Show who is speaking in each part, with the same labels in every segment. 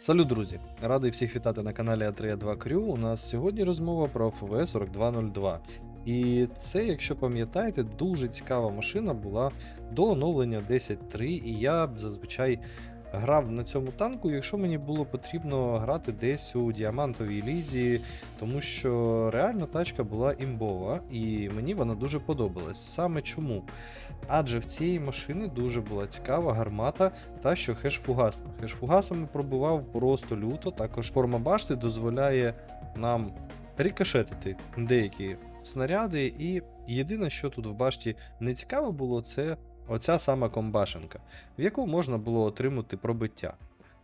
Speaker 1: Салют, друзі! Радий всіх вітати на каналі А32 Crew. У нас сьогодні розмова про FV 4202. І це, якщо пам'ятаєте, дуже цікава машина була до оновлення 10.3, і я зазвичай грав на цьому танку, якщо мені було потрібно грати десь у діамантовій лізі, тому що реально тачка була імбова, і мені вона дуже подобалась. Саме чому? Адже в цієї машини дуже була цікава гармата та що хеш-фугасна. Хеш-фугасами пробивав просто люто. Також форма башти дозволяє нам рікошетити деякі снаряди. І єдине, що тут в башті не цікаво було, це оця сама комбашенка, в яку можна було отримати пробиття.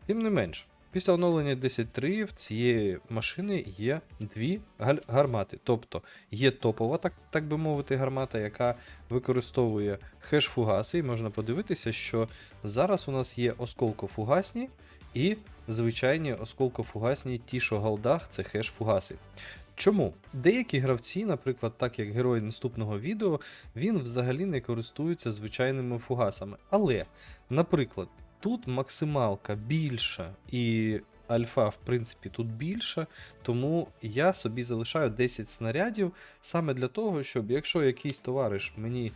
Speaker 1: Тим не менш. Після оновлення 10.3 в цієї машини є дві гармати. Тобто є топова, так, так би мовити, гармата, яка використовує хеш-фугаси, і можна подивитися, що зараз у нас є осколкофугасні і звичайні осколкофугасні ті, що галдах, це хеш-фугаси. Чому? Деякі гравці, наприклад, так як герой наступного відео, він взагалі не користується звичайними фугасами. Але, наприклад, тут максималка більша і альфа, в принципі, тут більша, тому я собі залишаю 10 снарядів саме для того, щоб якщо якийсь товариш мені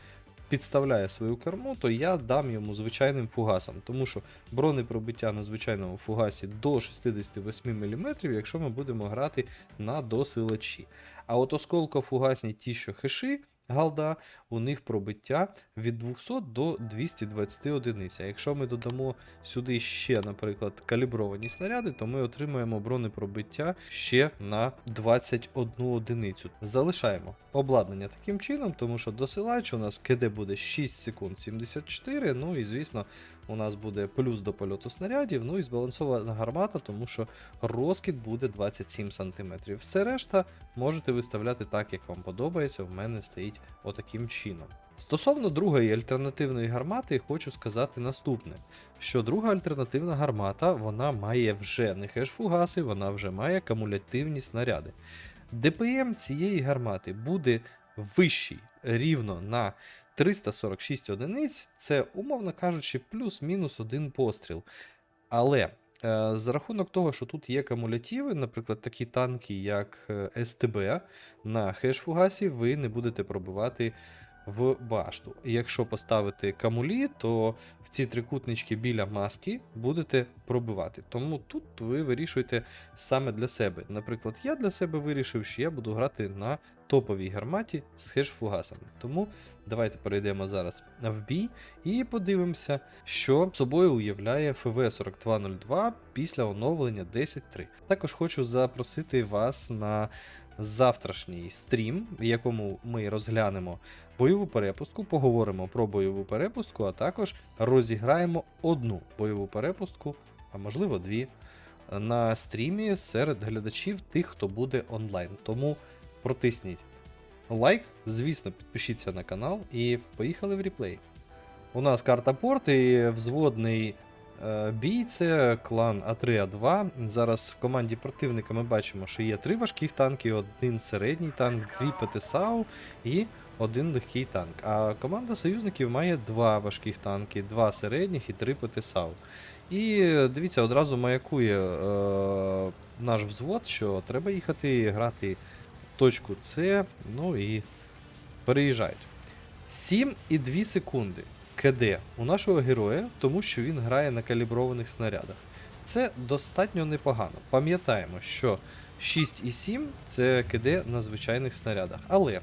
Speaker 1: підставляє свою керму, то я дам йому звичайним фугасом, тому що бронепробиття на звичайному фугасі до 68 мм, якщо ми будемо грати на досилачі. А от осколкофугасні ті, що хеші, галда, у них пробиття від 200 до 220 одиниць. А якщо ми додамо сюди ще, наприклад, калібровані снаряди, то ми отримаємо бронепробиття ще на 21 одиницю. Залишаємо обладнання таким чином, тому що досилач у нас КД буде 6 секунд 74. Ну і звісно, у нас буде плюс до польоту снарядів, ну і збалансована гармата, тому що розкид буде 27 см. Все решта можете виставляти так, як вам подобається. В мене стоїть отаким чином. Стосовно другої альтернативної гармати, хочу сказати наступне: що друга альтернативна гармата вона має вже не хеш-фугаси, вона вже має кумулятивні снаряди. ДПМ цієї гармати буде вищий рівно на 346 одиниць, це, умовно кажучи, плюс-мінус один постріл. Але е, за рахунок того, що тут є кумулятиви, наприклад, такі танки, як е, СТБ, на хеш-фугасі ви не будете пробивати в башту. І якщо поставити камулі, то в ці трикутнички біля маски будете пробивати. Тому тут ви вирішуєте саме для себе. Наприклад, я для себе вирішив, що я буду грати на топовій гарматі з хеш-фугасами. Тому давайте перейдемо зараз в бій і подивимося, що собою уявляє ФВ-4202 після оновлення 10.3. Також хочу запросити вас на завтрашній стрім, в якому ми розглянемо бойову перепустку, поговоримо про бойову перепустку, а також розіграємо одну бойову перепустку, а можливо дві, на стрімі серед глядачів тих, хто буде онлайн. Тому протисніть лайк, звісно, підпишіться на канал і поїхали в реплей. У нас карта порт і взводний бій це клан А3А2. Зараз в команді противника ми бачимо, що є три важких танки, один середній танк, дві ПТСАУ і один легкий танк. А команда союзників має два важких танки, два середніх і три ПТСАУ. І е, дивіться, одразу маякує е, наш взвод, що треба їхати грати точку С, ну і переїжджають. 7,2 секунди КД у нашого героя, тому що він грає на каліброваних снарядах. Це достатньо непогано. Пам'ятаємо, що 6,7 це КД на звичайних снарядах. Але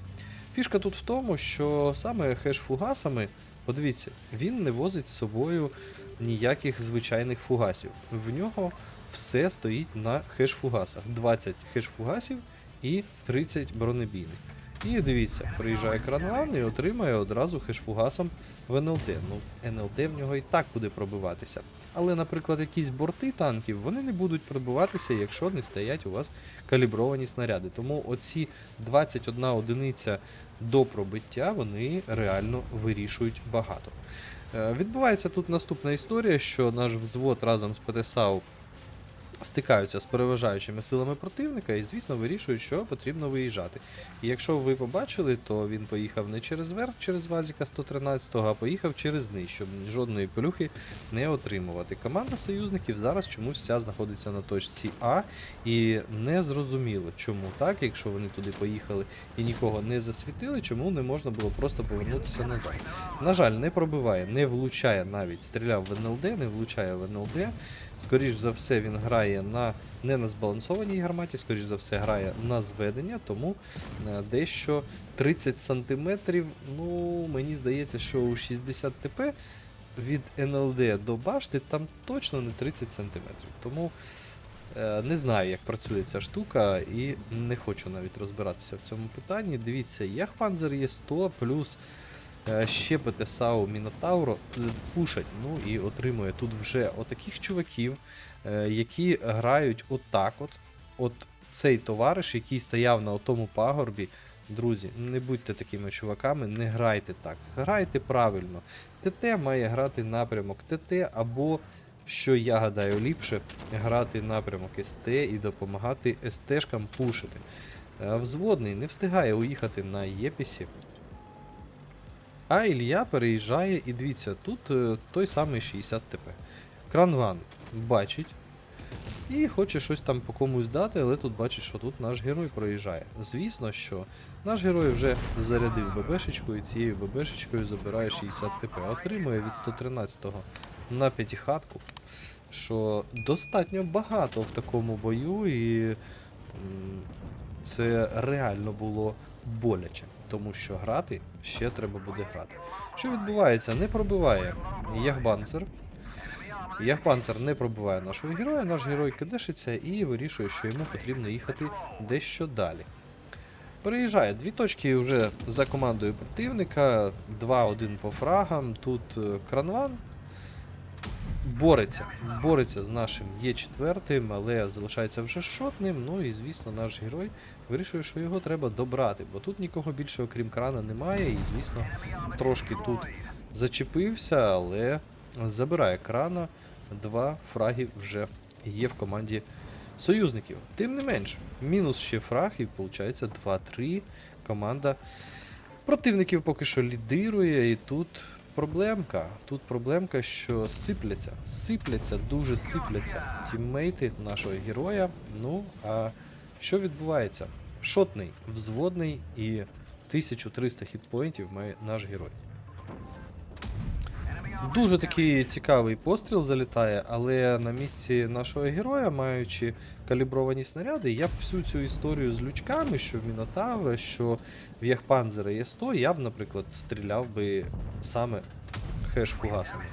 Speaker 1: фішка тут в тому, що саме хеш-фугасами, подивіться, він не возить з собою ніяких звичайних фугасів. В нього все стоїть на хеш-фугасах. 20 хеш-фугасів і 30 бронебійних. І дивіться, приїжджає кранван і отримає одразу хешфугасом в НЛД. Ну, НЛД в нього і так буде пробиватися. Але, наприклад, якісь борти танків вони не будуть пробиватися, якщо не стоять у вас калібровані снаряди. Тому оці 21 одиниця до пробиття вони реально вирішують багато. Е, Відбувається тут наступна історія, що наш взвод разом з ПТСАУ стикаються з переважаючими силами противника і, звісно, вирішують, що потрібно виїжджати. І якщо ви побачили, то він поїхав не через верх, через Вазіка 113-го, а поїхав через низ, щоб жодної пилюхи не отримувати. Команда союзників зараз чомусь вся знаходиться на точці А, і не зрозуміло, чому так, якщо вони туди поїхали і нікого не засвітили, чому не можна було просто повернутися назад. На жаль, не пробиває, не влучає навіть. Стріляв в НЛД, не влучає в НЛД. Скоріш за все, він грає на не на збалансованій гарматі, скоріш за все, грає на зведення, тому е, дещо 30 сантиметрів. Ну, мені здається, що у 60 ТП від НЛД до башти там точно не 30 сантиметрів. Тому е, не знаю, як працює ця штука, і не хочу навіть розбиратися в цьому питанні. Дивіться, Яхпанзер є 100 плюс. Е, Ще ПТСАУ Мінотавро е, пушать, ну і отримує тут вже отаких чуваків, е, які грають отак от. От цей товариш, який стояв на тому пагорбі. Друзі, не будьте такими чуваками, не грайте так. Грайте правильно. ТТ має грати напрямок ТТ, або, що я гадаю, ліпше грати напрямок СТ і допомагати СТшкам пушити. Взводний не встигає уїхати на Єпісі. А Ілля переїжджає, і дивіться, тут е, той самий 60 ТП. Кранван бачить і хоче щось там по комусь дати, але тут бачить, що тут наш герой проїжджає. Звісно, що наш герой вже зарядив ББшечку і цією ББшечкою забирає 60 ТП. Отримує від 113-го на п'ятихатку, що достатньо багато в такому бою, і це реально було боляче, тому що грати ще треба буде грати. Що відбувається? Не пробиває Ягбанцер. Ягпанцер не пробиває нашого героя, наш герой кидешиться і вирішує, що йому потрібно їхати дещо далі. Переїжджає дві точки вже за командою противника, 2-1 по фрагам. Тут е, Кранван бореться, бореться з нашим Є4, але залишається вже шотним. Ну і звісно, наш герой вирішує, що його треба добрати, бо тут нікого більше, окрім крана, немає. І, звісно, трошки тут зачепився, але забирає крана. Два фраги вже є в команді союзників. Тим не менш, мінус ще фраг, і виходить 2-3. Команда противників поки що лідирує, і тут проблемка. Тут проблемка, що сипляться, сипляться, дуже сипляться тіммейти нашого героя. Ну, а що відбувається? Шотний, взводний і 1300 хітпоінтів має наш герой. Дуже такий цікавий постріл залітає, але на місці нашого героя, маючи калібровані снаряди, я б всю цю історію з лючками, що в Мінотавра, що в Яхпанзера є 100, я б, наприклад, стріляв би саме хеш-фугасами.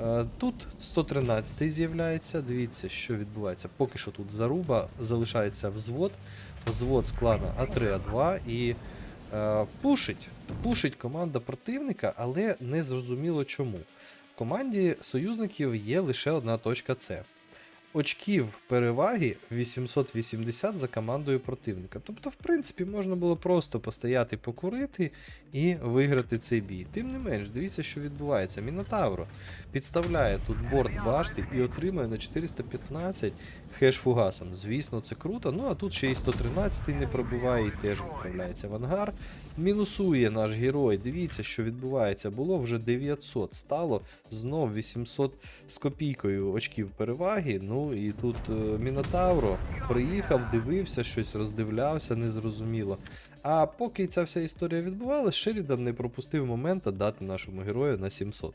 Speaker 1: Е, Тут 113 з'являється. Дивіться, що відбувається. Поки що тут заруба, залишається взвод, взвод з клана А3А2 і пушить. Пушить команда противника, але не зрозуміло чому. В команді союзників є лише одна точка С. Очків переваги 880 за командою противника. Тобто, в принципі, можна було просто постояти, покурити і виграти цей бій. Тим не менш, дивіться, що відбувається. Мінотавро підставляє тут борт башти і отримує на 415 хеш фугасом. Звісно, це круто. Ну а тут ще й 113 не пробиває і теж відправляється в ангар. Мінусує наш герой. Дивіться, що відбувається. Було вже 900, стало знов 800 з копійкою очків переваги. Ну і тут е, Мінотавро приїхав, дивився, щось роздивлявся, незрозуміло. А поки ця вся історія відбувалася, Шерідан не пропустив момента дати нашому герою на 700.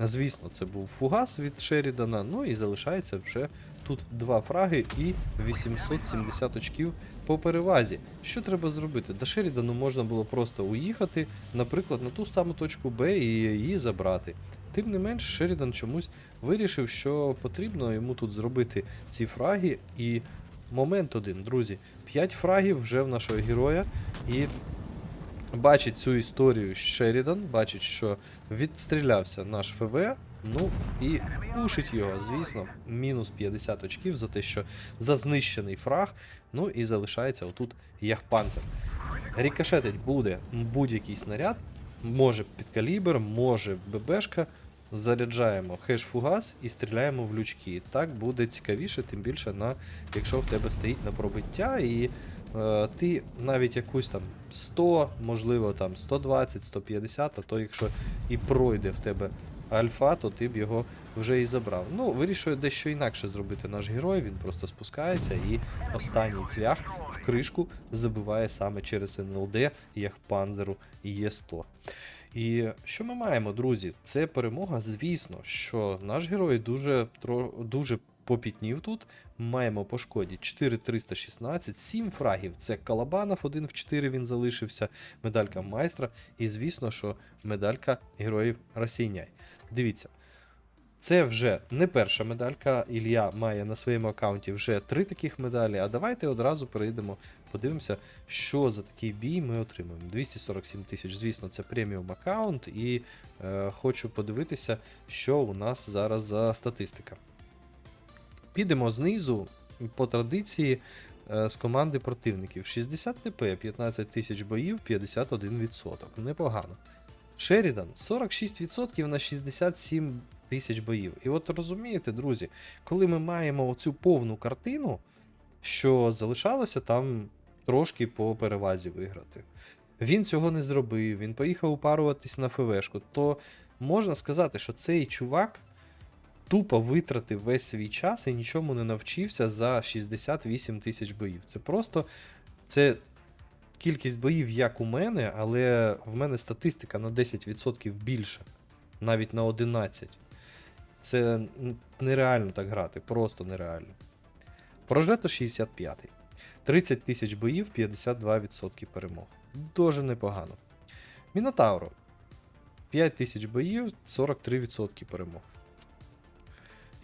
Speaker 1: Звісно, це був фугас від Шерідана, ну і залишається вже тут два фраги і 870 очків по перевазі. Що треба зробити? До Шерідану можна було просто уїхати, наприклад, на ту саму точку Б і її забрати. Тим не менш, Шерідан чомусь вирішив, що потрібно йому тут зробити ці фраги. І момент один, друзі, 5 фрагів вже в нашого героя. І бачить цю історію Шерідан, бачить, що відстрілявся наш ФВ. Ну і пушить його, звісно, мінус 50 очків за те, що за знищений фраг. Ну і залишається отут Яхпанцер. Рікошетить буде будь-який снаряд, може під калібр, може ББшка. заряджаємо хеш-фугас і стріляємо в лючки. Так буде цікавіше, тим більше на, якщо в тебе стоїть на пробиття, і е, ти навіть якусь там 100, можливо там 120, 150, а то якщо і пройде в тебе альфа, то ти б його вже і забрав. Ну, вирішує дещо інакше зробити наш герой. Він просто спускається і останній цвях в кришку забиває саме через НЛД, як панзеру Є100. І що ми маємо, друзі? Це перемога, звісно, що наш герой дуже, дуже попітнів тут. Маємо по шкоді 4316, 7 фрагів. Це Калабанов, 1 в 4 він залишився, медалька майстра. І звісно, що медалька героїв Російняй. Дивіться. Це вже не перша медалька. Ілля має на своєму аккаунті вже три таких медалі. А давайте одразу перейдемо, подивимося, що за такий бій ми отримаємо. 247 тисяч, звісно, це преміум аккаунт, і е, хочу подивитися, що у нас зараз за статистика. Підемо знизу по традиції е, з команди противників. 60 ТП, 15 тисяч боїв, 51%. Непогано. Шерідан 46% на 67 тисяч боїв. І от розумієте, друзі, коли ми маємо оцю повну картину, що залишалося там трошки по перевазі виграти. Він цього не зробив, він поїхав упаруватись на ФВшку, то можна сказати, що цей чувак тупо витратив весь свій час і нічому не навчився за 68 тисяч боїв. Це просто це кількість боїв, як у мене, але в мене статистика на 10% більше, навіть на 11%. Це нереально так грати, просто нереально. Прожето 65. 30 тисяч боїв, 52% перемог. Дуже непогано. Мінотавро. 5 тисяч боїв, 43% перемог.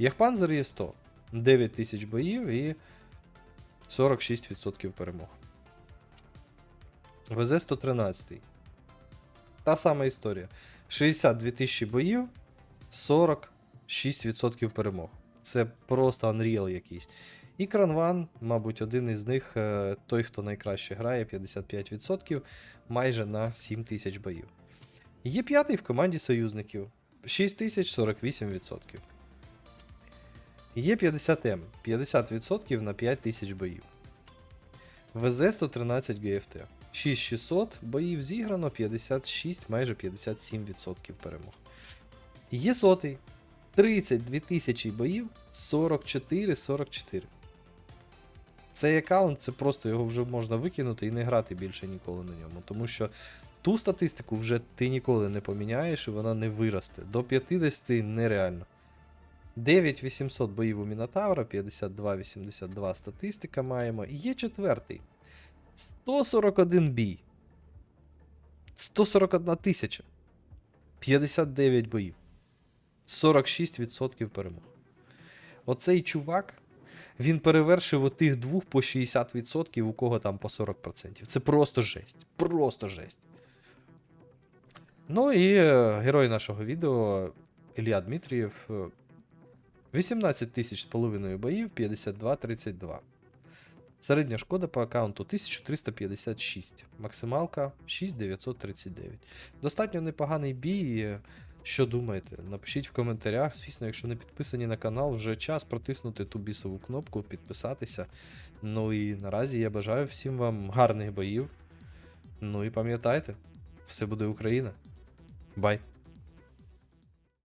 Speaker 1: Яхпанзер є 100. 9 тисяч боїв і 46% перемог. ВЗ 113. Та сама історія. 62 тисячі боїв, 46% перемог. Це просто Unreal якийсь. І Кранван, мабуть, один із них, е, той, хто найкраще грає, 55%, майже на 7 тисяч боїв. Є п'ятий в команді союзників 6048%. Є 50М 50% на 5000 боїв. ВЗ 113 ГФТ. 6600 боїв зіграно, 56, майже 57% перемог. Є сотий. 32 тисячі боїв, 44-44. Цей аккаунт, це просто його вже можна викинути і не грати більше ніколи на ньому. Тому що ту статистику вже ти ніколи не поміняєш і вона не виросте. До 50 нереально. 9800 боїв у Мінотавра, 52-82 статистика маємо. І є четвертий. 141 бій. 141 тисяча. 59 боїв. 46% перемог. Оцей чувак, він перевершив у тих двох по 60%, у кого там по 40%. Це просто жесть. Просто жесть. Ну і е, герой нашого відео Ілля Дмитрієв. Е, 18 тисяч з половиною боїв, 52-32. Середня шкода по аккаунту 1356. Максималка 6939. Достатньо непоганий бій. Що думаєте? Напишіть в коментарях. Звісно, якщо не підписані на канал, вже час протиснути ту бісову кнопку, підписатися. Ну і наразі я бажаю всім вам гарних боїв. Ну і пам'ятайте, все буде Україна. Бай!